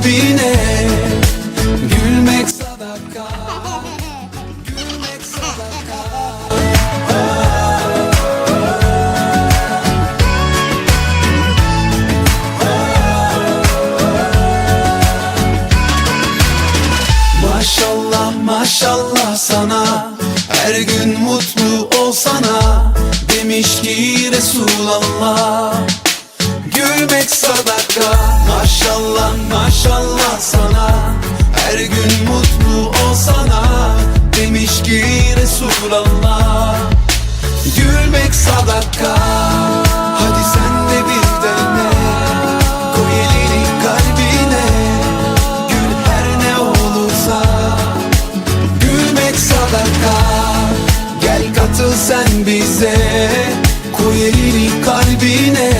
kalbine. Gülmek sadaka. Maşallah maşallah sana. Her gün mutlu olsana Demiş ki Resulallah. Gülmek sadaka Maşallah maşallah sana. Her gün mutlu olsana Demiş ki Resulallah. Gülmek sadaka Hadi sen de bir dene. Koy elini kalbine Gül her ne olursa. Gülmek sadaka Gel katıl sen bize. Koy elini kalbine